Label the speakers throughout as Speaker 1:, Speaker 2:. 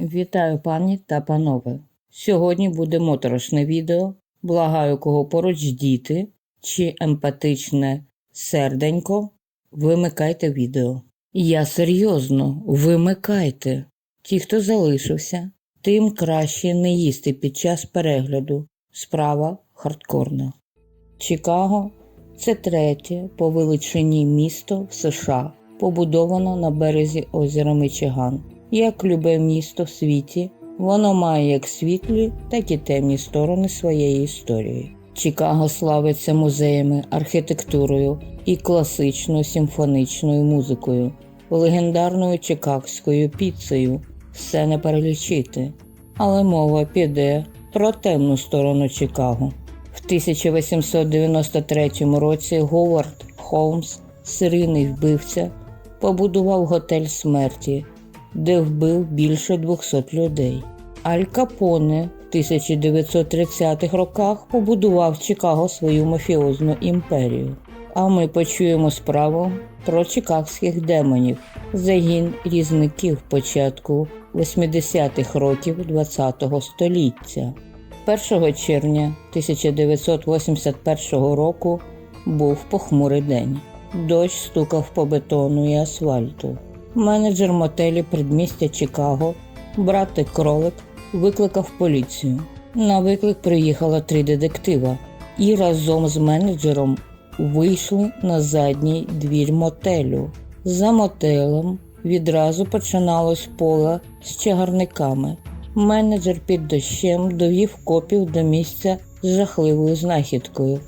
Speaker 1: Вітаю пані та панове. Сьогодні буде моторошне відео. Благаю, кого поруч діти чи емпатичне серденько. Вимикайте відео. Я серйозно, вимикайте. Ті, хто залишився, тим краще не їсти під час перегляду. Справа хардкорна. Чикаго це третє по величині місто в США, побудовано на березі озера Мичиган. Як любе місто в світі, воно має як світлі, так і темні сторони своєї історії. Чикаго славиться музеями, архітектурою і класичною симфонічною музикою, легендарною чикагською піцею. Все не перелічити. Але мова піде про темну сторону Чикаго. В 1893 році Говард Холмс, серійний вбивця, побудував готель смерті, де вбив більше 200 людей. Аль Капоне в 1930-х роках побудував в Чикаго свою мафіозну імперію. А ми почуємо справу про чикагських демонів, загін різників початку 80-х років ХХ століття. 1 червня 1981 року був похмурий день. Дощ стукав по бетону і асфальту. Менеджер мотелі предмістя Чикаго, брати кролик, викликав поліцію. На виклик приїхало три детектива і разом з менеджером вийшли на задній двір мотелю. За мотелем відразу починалось поле з чагарниками. Менеджер під дощем довів копів до місця з жахливою знахідкою.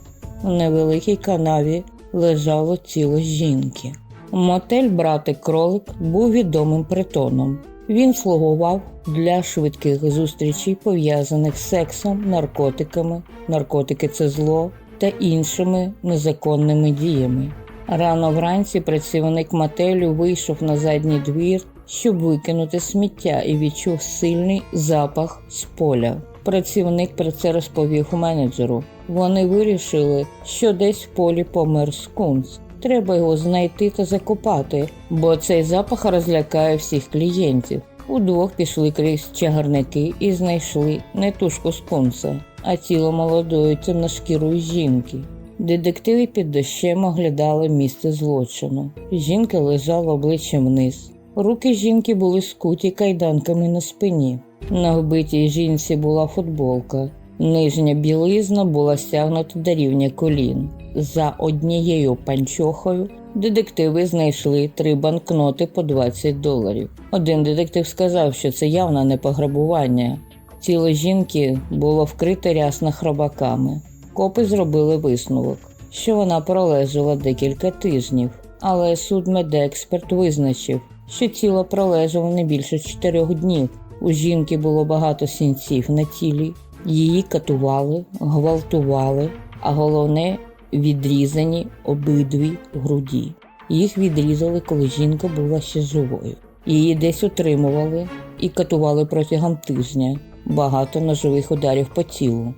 Speaker 1: У невеликій канаві лежало тіло жінки. Мотель брати кролик був відомим притоном. Він слугував для швидких зустрічей, пов'язаних з сексом, наркотиками, наркотики це зло та іншими незаконними діями. Рано вранці працівник мотелю вийшов на задній двір, щоб викинути сміття і відчув сильний запах з поля. Працівник про це розповів менеджеру. Вони вирішили, що десь в полі помер скунс. Треба його знайти та закопати, бо цей запах розлякає всіх клієнтів. Удвох пішли крізь чагарники і знайшли не тушку скунса, а тіло молодої темношкірої жінки. Детективи під дощем оглядали місце злочину. Жінка лежала обличчям вниз. Руки жінки були скуті кайданками на спині. На вбитій жінці була футболка. Нижня білизна була стягнута до рівня колін. За однією панчохою детективи знайшли три банкноти по 20 доларів. Один детектив сказав, що це явно не пограбування. Тіло жінки було вкрите рясно хробаками. Копи зробили висновок, що вона пролежала декілька тижнів, але судмедексперт визначив, що тіло пролежало не більше чотирьох днів. У жінки було багато сінців на тілі, її катували, гвалтували, а головне відрізані обидві груді. Їх відрізали, коли жінка була ще живою. Її десь утримували і катували протягом тижня. Багато ножових ударів по тілу.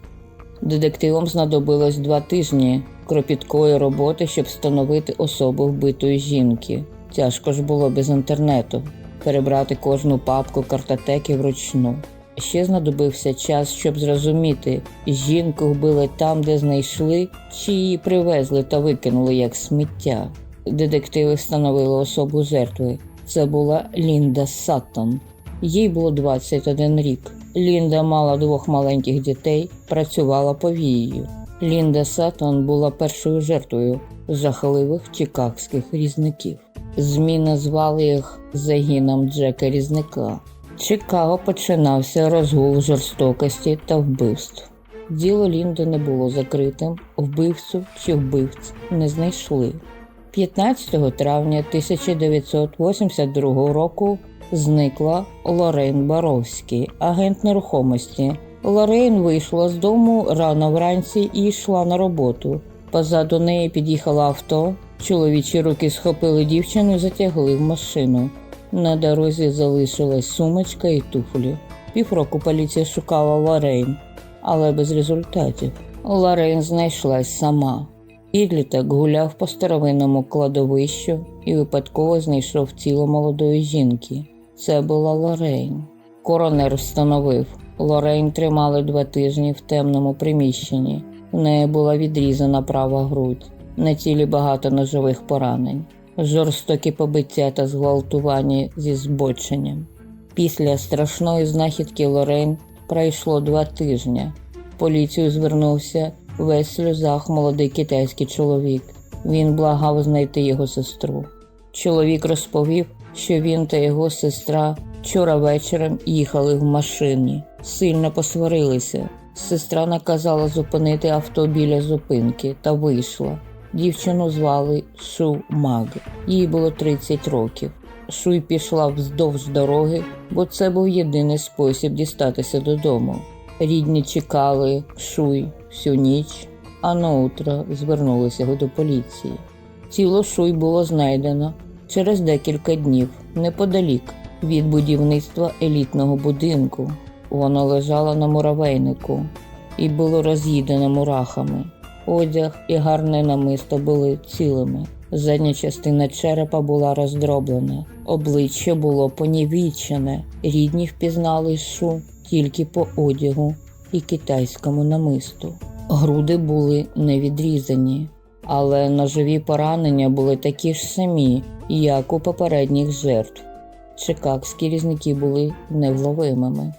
Speaker 1: Детективам знадобилось два тижні кропіткої роботи, щоб встановити особу вбитої жінки. Тяжко ж було без інтернету перебрати кожну папку картотеки вручну. Ще знадобився час, щоб зрозуміти, жінку вбили там, де знайшли, чи її привезли та викинули як сміття. Детективи встановили особу жертви. Це була Лінда Саттон. Їй було 21 рік. Лінда мала двох маленьких дітей, працювала повією. Лінда Саттон була першою жертвою жахливих чикагських різників. ЗМІ назвали їх загіном Джека Різника. Чикаго починався розгул жорстокості та вбивств. Діло Лінди не було закритим, вбивцю чи вбивць не знайшли. 15 травня 1982 року зникла Лорейн Баровський, агент нерухомості. Лорейн вийшла з дому рано вранці і йшла на роботу. Позаду неї під'їхало авто. Чоловічі руки схопили дівчину і затягли в машину. На дорозі залишилась сумочка і туфлі. Півроку поліція шукала Лорейн, але без результатів. Лорейн знайшлась сама. Підліток гуляв по старовинному кладовищу і випадково знайшов тіло молодої жінки. Це була Лорейн. Коронер встановив, Лорейн тримали два тижні в темному приміщенні. В неї була відрізана права грудь, на тілі багато ножових поранень, жорстокі побиття та зґвалтування зі збоченням. Після страшної знахідки Лорейн пройшло два тижні. Поліцію звернувся весь сльозах молодий китайський чоловік. Він благав знайти його сестру. Чоловік розповів, що він та його сестра вчора вечором їхали в машині, сильно посварилися. Сестра наказала зупинити авто біля зупинки та вийшла. Дівчину звали Шу Маг. Їй було 30 років. Шуй пішла вздовж дороги, бо це був єдиний спосіб дістатися додому. Рідні чекали Шуй всю ніч, а на звернулися до поліції. Тіло Шуй було знайдено через декілька днів неподалік від будівництва елітного будинку. Воно лежало на муравейнику і було роз'їдено мурахами. Одяг і гарне намисто були цілими. Задня частина черепа була роздроблена, обличчя було понівічене. Рідні впізнали шу тільки по одягу і китайському намисту. Груди були не відрізані, але ножові поранення були такі ж самі, як у попередніх жертв. Чикагські різники були невловимими.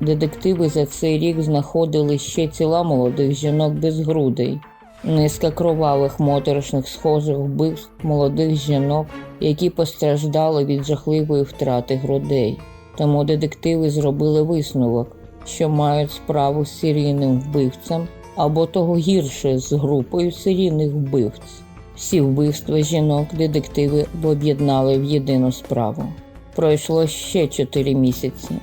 Speaker 1: Детективи за цей рік знаходили ще тіла молодих жінок без грудей, низка кровавих моторошних схожих вбивств молодих жінок, які постраждали від жахливої втрати грудей. Тому детективи зробили висновок, що мають справу з серійним вбивцем або того гірше з групою серійних вбивць. Всі вбивства жінок детективи об'єднали в єдину справу. Пройшло ще чотири місяці.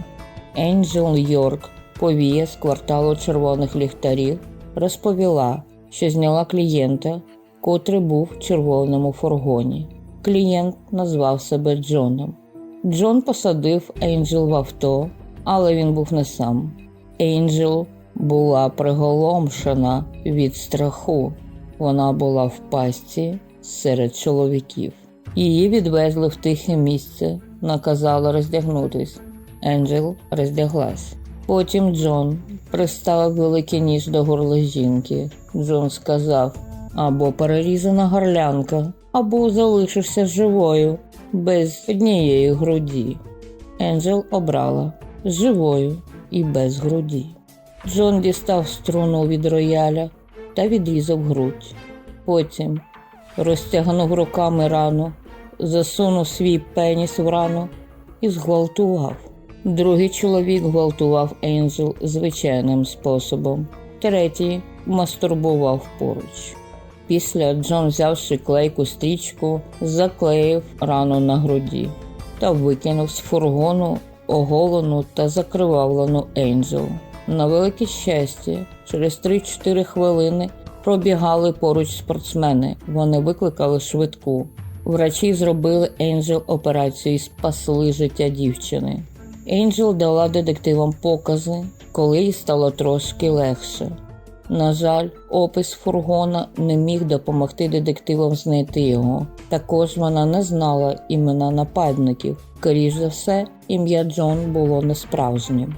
Speaker 1: Енджел Йорк, повія з кварталу червоних ліхтарів, розповіла, що зняла клієнта, котрий був в червоному фургоні. Клієнт назвав себе Джоном. Джон посадив Енджел в авто, але він був не сам. Енджел була приголомшена від страху. Вона була в пастці серед чоловіків. Її відвезли в тихе місце, наказали роздягнутись. Енджел роздяглась. Потім Джон приставив великий ніж до горла жінки. Джон сказав: або перерізана горлянка, або залишишся живою, без однієї груді. Енджел обрала живою і без груді. Джон дістав струну від рояля та відрізав грудь. Потім розтягнув руками рану, засунув свій пеніс в рану і зґвалтував. Другий чоловік гвалтував Енджел звичайним способом. Третій мастурбував поруч. Після Джон, взявши клейку стрічку, заклеїв рану на груді та викинув з фургону оголену та закривавлену Енджел. На велике щастя, через 3-4 хвилини пробігали поруч спортсмени. Вони викликали швидку. Врачі зробили Енджел операцію і спасли життя дівчини. Енджел дала детективам покази, коли їй стало трошки легше. На жаль, опис фургона не міг допомогти детективам знайти його. Також вона не знала імена нападників. Скоріш за все, ім'я Джон було несправжнім.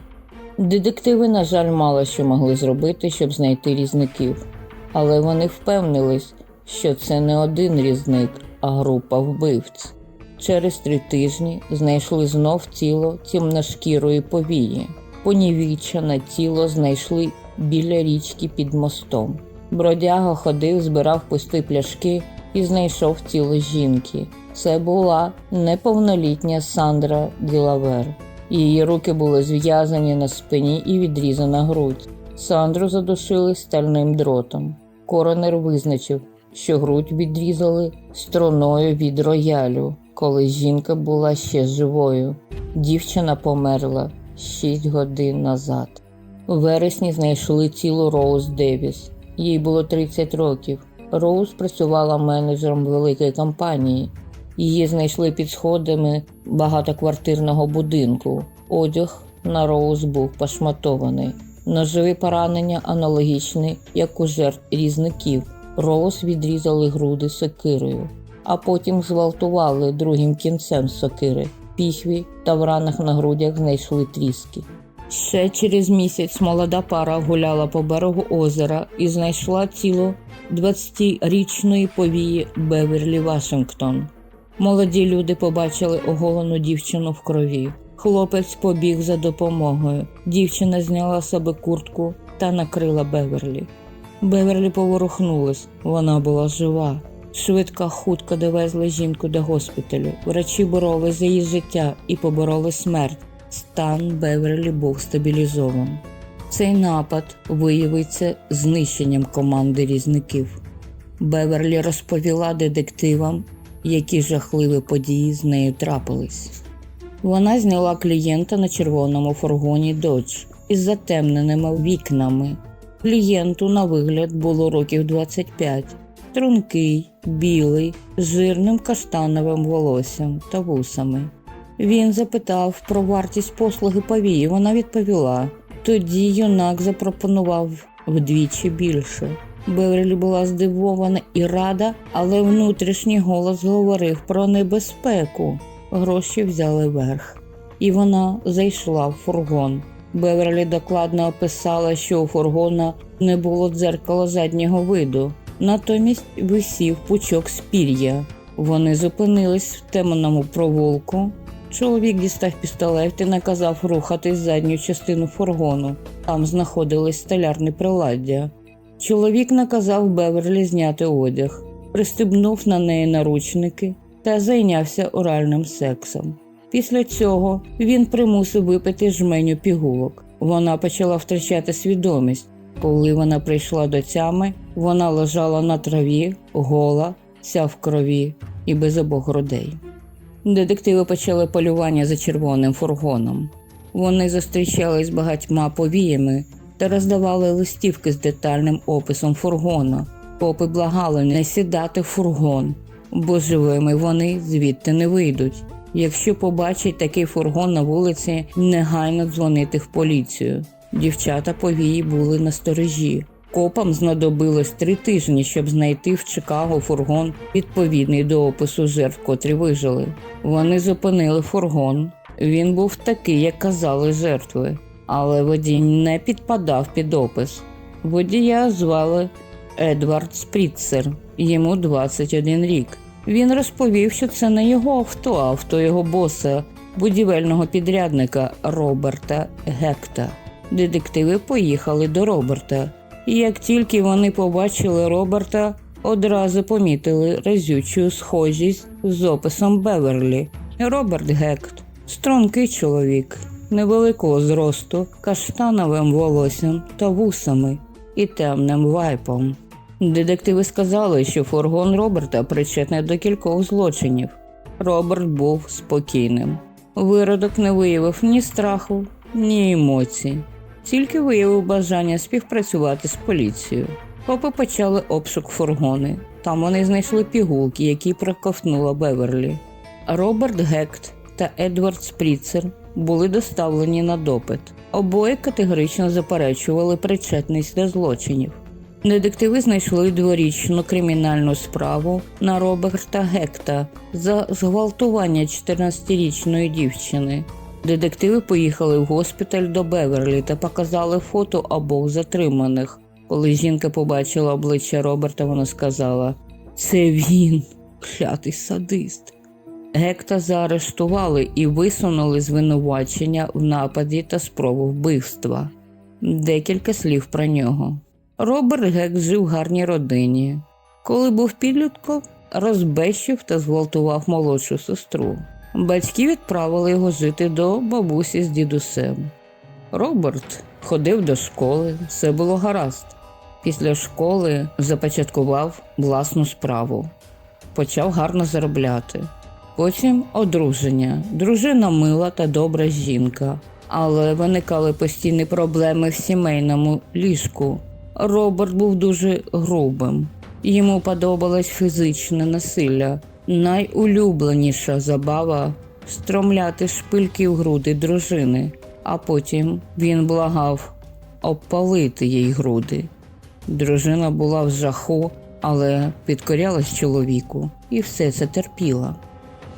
Speaker 1: Детективи, на жаль, мало що могли зробити, щоб знайти різників, але вони впевнились, що це не один різник, а група вбивць. Через три тижні знайшли знов тіло темношкірої повії. Понівічене тіло знайшли біля річки під мостом. Бродяга ходив, збирав пусті пляшки і знайшов тіло жінки. Це була неповнолітня Сандра Ділавер. Її руки були зв'язані на спині і відрізана грудь. Сандру задушили стальним дротом. Коронер визначив, що грудь відрізали струною від роялю, коли жінка була ще живою. Дівчина померла 6 годин назад. У вересні знайшли тіло Роуз Девіс. Їй було 30 років. Роуз працювала менеджером великої компанії. Її знайшли під сходами багатоквартирного будинку. Одяг на Роуз був пошматований. Ножові поранення аналогічні, як у жертв різників. Роуз відрізали груди сокирою, а потім зґвалтували другим кінцем сокири. піхві та в ранах на грудях знайшли тріски. Ще через місяць молода пара гуляла по берегу озера і знайшла тіло 20-річної повії Беверлі Вашингтон. Молоді люди побачили оголену дівчину в крові. Хлопець побіг за допомогою. Дівчина зняла себе куртку та накрила Беверлі. Беверлі поворухнулась, вона була жива. Швидка хутко довезли жінку до госпіталю. Врачі боролись за її життя і побороли смерть. Стан Беверлі був стабілізований. Цей напад виявиться знищенням команди різників. Беверлі розповіла детективам, які жахливі події з нею трапились. Вона зняла клієнта на червоному фургоні Dodge із затемненими вікнами. Клієнту на вигляд було років 25, стрункий, білий, з жирним каштановим волоссям та вусами. Він запитав про вартість послуги повії. Вона відповіла. Тоді юнак запропонував вдвічі більше. Беверлі була здивована і рада, але внутрішній голос говорив про небезпеку. Гроші взяли верх, і вона зайшла в фургон. Беверлі докладно описала, що у фургона не було дзеркала заднього виду, натомість висів пучок спір'я. Вони зупинились в темному провулку. Чоловік дістав пістолет і наказав рухатись задню частину фургону. Там знаходились столярні приладдя. Чоловік наказав Беверлі зняти одяг, пристебнув на неї наручники та зайнявся оральним сексом. Після цього він примусив випити жменю пігулок. Вона почала втрачати свідомість. Коли вона прийшла до тями, вона лежала на траві, гола, вся в крові і без обох грудей. Детективи почали полювання за червоним фургоном. Вони зустрічались з багатьма повіями та роздавали листівки з детальним описом фургона. Попи благали не сідати в фургон, бо живими вони звідти не вийдуть. Якщо побачать такий фургон на вулиці, негайно дзвонити в поліцію. Дівчата повії були на сторожі. Копам знадобилось три тижні, щоб знайти в Чикаго фургон, відповідний до опису жертв, котрі вижили. Вони зупинили фургон. Він був такий, як казали жертви, але водій не підпадав під опис. Водія звали Едвард Спріцер, йому 21 рік. Він розповів, що це не його авто, а авто його боса, будівельного підрядника Роберта Гекта. Детективи поїхали до Роберта. І як тільки вони побачили Роберта, одразу помітили разючу схожість з описом Беверлі. Роберт Гект, стрункий чоловік, невеликого зросту, каштановим волоссям та вусами і темним вайпом. Детективи сказали, що фургон Роберта причетний до кількох злочинів. Роберт був спокійним. Виродок не виявив ні страху, ні емоцій, тільки виявив бажання співпрацювати з поліцією. Копи почали обшук фургони. Там вони знайшли пігулки, які проковтнула Беверлі. Роберт Гект та Едвард Спріцер були доставлені на допит. Обоє категорично заперечували причетність до злочинів. Детективи знайшли дворічну кримінальну справу на Роберта Гекта за зґвалтування 14-річної дівчини. Детективи поїхали в госпіталь до Беверлі та показали фото обох затриманих. Коли жінка побачила обличчя Роберта, вона сказала: Це він, клятий садист. Гекта заарештували і висунули звинувачення в нападі та спробу вбивства. Декілька слів про нього. Роберт Гек жив в гарній родині. Коли був підлітком, розбещив та зґвалтував молодшу сестру. Батьки відправили його жити до бабусі з дідусем. Роберт ходив до школи, все було гаразд. Після школи започаткував власну справу, почав гарно заробляти. Потім одруження. Дружина мила та добра жінка, але виникали постійні проблеми в сімейному ліжку. Роберт був дуже грубим. Йому подобалось фізичне насилля. Найулюбленіша забава стромляти шпильки в груди дружини, а потім він благав обпалити їй груди. Дружина була в жаху, але підкорялась чоловіку і все це терпіла.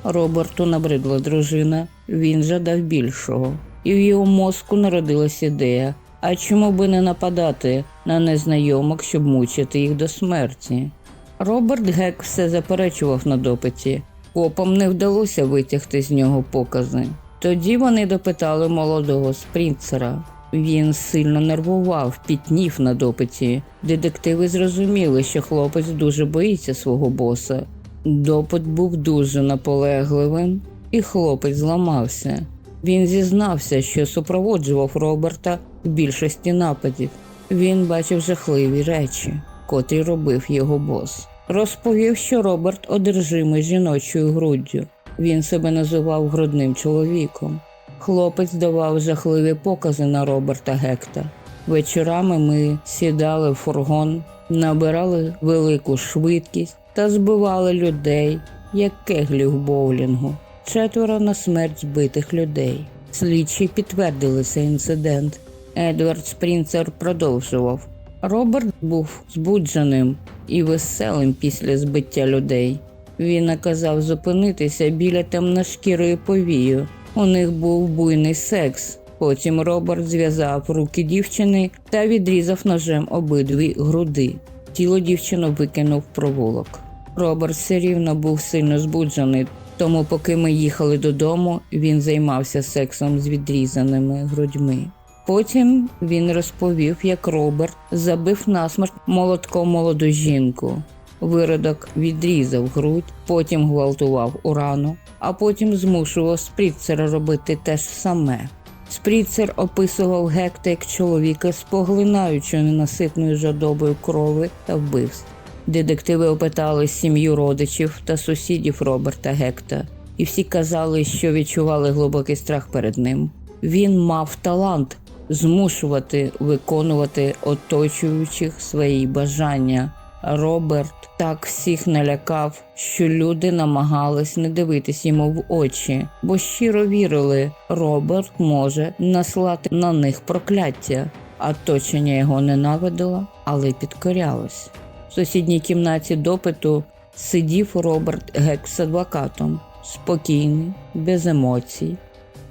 Speaker 1: Роберту набридла дружина, він жадав більшого, і в його мозку народилась ідея. А чому би не нападати на незнайомок, щоб мучити їх до смерті? Роберт Гек все заперечував на допиті. Копам не вдалося витягти з нього покази. Тоді вони допитали молодого спрінцера. Він сильно нервував, пітнів на допиті. Детективи зрозуміли, що хлопець дуже боїться свого боса. Допит був дуже наполегливим, і хлопець зламався. Він зізнався, що супроводжував Роберта більшості нападів. Він бачив жахливі речі, котрі робив його бос. Розповів, що Роберт одержимий жіночою груддю. Він себе називав грудним чоловіком. Хлопець давав жахливі покази на Роберта Гекта. Вечорами ми сідали в фургон, набирали велику швидкість та збивали людей, як кеглі в боулінгу. Четверо на смерть збитих людей. Слідчі підтвердили цей інцидент. Едвард Спрінцер продовжував. Роберт був збудженим і веселим після збиття людей. Він наказав зупинитися біля темношкірої повію. У них був буйний секс. Потім Роберт зв'язав руки дівчини та відрізав ножем обидві груди. Тіло дівчину викинув провулок. Роберт все рівно був сильно збуджений, тому, поки ми їхали додому, він займався сексом з відрізаними грудьми. Потім він розповів, як Роберт забив насмерть молотком молоду жінку. Виродок відрізав грудь, потім гвалтував урану, а потім змушував Спріцера робити те ж саме. Спріцер описував Гекта як чоловіка з поглинаючою ненаситною жадобою крови та вбивств. Детективи опитали сім'ю родичів та сусідів Роберта Гекта, і всі казали, що відчували глибокий страх перед ним. Він мав талант змушувати виконувати оточуючих свої бажання. Роберт так всіх налякав, що люди намагались не дивитись йому в очі, бо щиро вірили, Роберт може наслати на них прокляття. Оточення його ненавидило, але підкорялось. В сусідній кімнаті допиту сидів Роберт Гек з адвокатом, спокійний, без емоцій.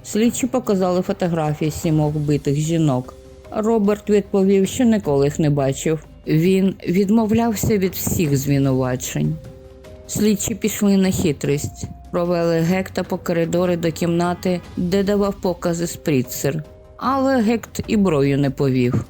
Speaker 1: Слідчі показали фотографії сімох вбитих жінок. Роберт відповів, що ніколи їх не бачив. Він відмовлявся від всіх звинувачень. Слідчі пішли на хитрість, провели Гекта по коридорі до кімнати, де давав покази Спріцер. Але Гект і брою не повів.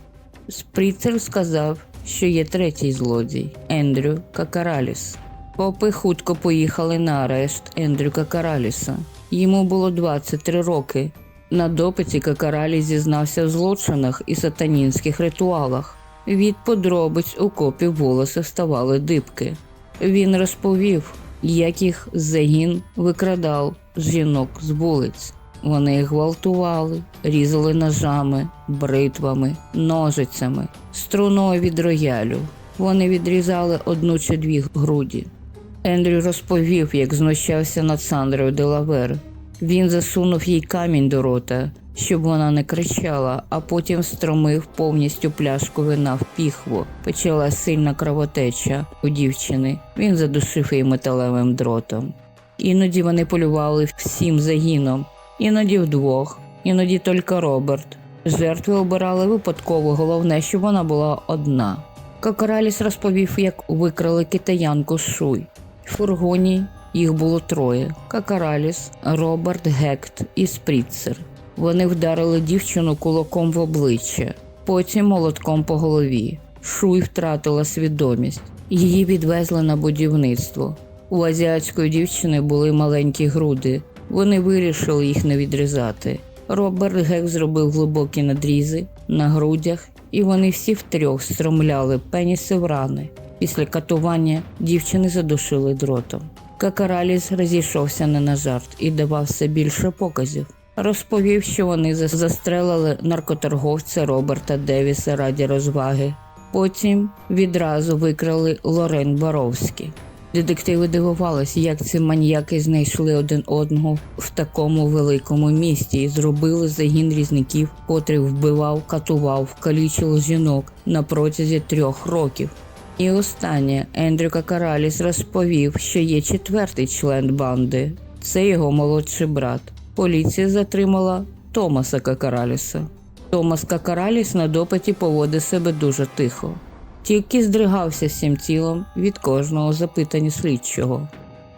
Speaker 1: Спріцер сказав, що є третій злодій Ендрю Какараліс. Попи хутко поїхали на арешт Ендрю Какараліса. Йому було 23 роки. На допиті Какаралі зізнався в злочинах і сатанінських ритуалах. Від подробиць у копі волоси вставали дибки. Він розповів, як їх загін викрадав жінок з вулиць. Вони їх гвалтували, різали ножами, бритвами, ножицями, струною від роялю. Вони відрізали одну чи дві груді. Ендрю розповів, як знущався над Сандрою Делавер. Він засунув їй камінь до рота, щоб вона не кричала, а потім стромив повністю пляшку вина в піхву. Почала сильна кровотеча у дівчини. Він задушив її металевим дротом. Іноді вони полювали всім загіном, іноді вдвох, іноді тільки Роберт. Жертви обирали випадково, головне, щоб вона була одна. Кокораліс розповів, як викрали китаянку Шуй. Фургоні їх було троє: Какараліс, Роберт Гект і Спріцер. Вони вдарили дівчину кулаком в обличчя, потім молотком по голові. Шуй втратила свідомість. Її відвезли на будівництво. У азіатської дівчини були маленькі груди. Вони вирішили їх не відрізати. Роберт Гек зробив глибокі надрізи на грудях, і вони всі втрьох стромляли пеніси в рани. Після катування дівчини задушили дротом. Какараліс розійшовся не на жарт і давав все більше показів. Розповів, що вони застрелили наркоторговця Роберта Девіса раді розваги. Потім відразу викрали Лорен Боровський. Детективи дивувалися, як ці маніяки знайшли один одного в такому великому місті і зробили загін різників, котрий вбивав, катував, калічив жінок на протязі трьох років. І останнє Ендрю Какараліс розповів, що є четвертий член банди. Це його молодший брат. Поліція затримала Томаса Какараліса. Томас Какараліс на допиті поводив себе дуже тихо, тільки здригався всім тілом від кожного запитання слідчого.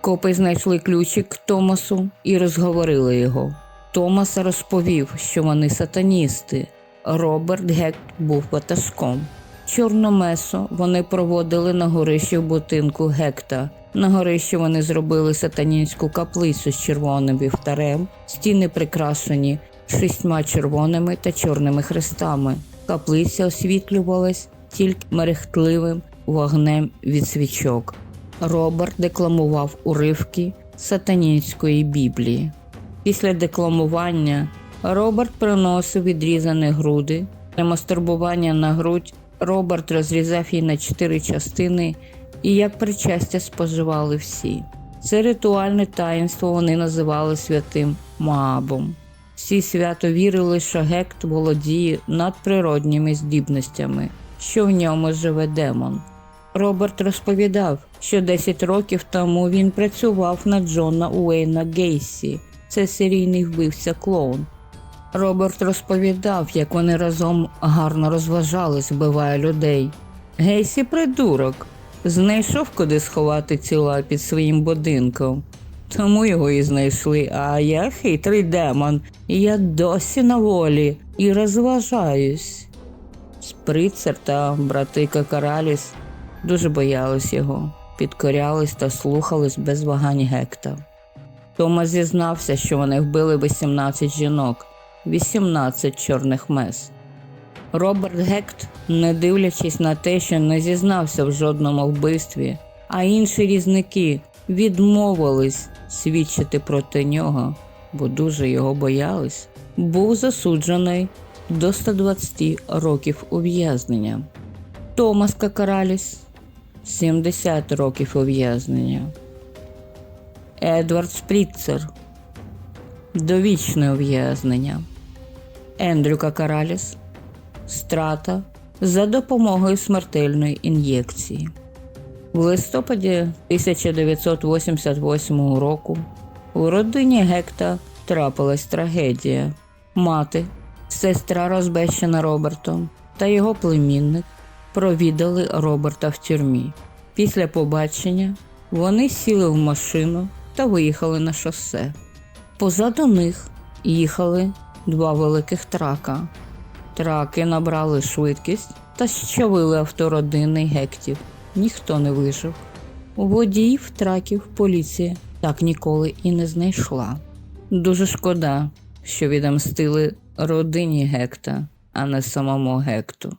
Speaker 1: Копи знайшли ключик Томасу і розговорили його. Томас розповів, що вони сатаністи. Роберт Гект був ватажком. Чорну месу вони проводили на горищі в будинку Гекта. На горищі вони зробили сатанінську каплицю з червоним вівтарем, стіни прикрашені шістьма червоними та чорними хрестами. Каплиця освітлювалась тільки мерехтливим вогнем від свічок. Роберт декламував уривки сатанінської біблії. Після декламування Роберт приносив відрізані груди. Для мастурбування на грудь Роберт розрізав її на чотири частини і як причастя споживали всі. Це ритуальне таїнство вони називали святим Маабом. Всі свято вірили, що Гект володіє надприродніми здібностями, що в ньому живе демон. Роберт розповідав, що 10 років тому він працював на Джона Уейна Гейсі. Це серійний вбивця клоун. Роберт розповідав, як вони разом гарно розважались, вбиває людей. Гейсі придурок. Знайшов куди сховати тіла під своїм будинком. Тому його і знайшли, а я хитрий демон, і я досі на волі і розважаюсь. Сприцер та брати Какараліс дуже боялись його, підкорялись та слухались без вагань гекта. Томас зізнався, що вони вбили 18 жінок, 18 чорних мес. Роберт Гект, не дивлячись на те, що не зізнався в жодному вбивстві, а інші різники відмовились свідчити проти нього, бо дуже його боялись, був засуджений до 120 років ув'язнення. Томас Какараліс 70 років ув'язнення. Едвард Спріцер довічне ув'язнення. Ендрю Какараліс страта за допомогою смертельної ін'єкції. В листопаді 1988 року у родині Гекта трапилась трагедія. Мати, сестра розбещена Робертом та його племінник провідали Роберта в тюрмі. Після побачення вони сіли в машину та виїхали на шосе. Позаду них їхали два великих трака. Траки набрали швидкість та щавили авто родини гектів. Ніхто не вижив. Водіїв траків поліція так ніколи і не знайшла. Дуже шкода, що відомстили родині гекта, а не самому гекту.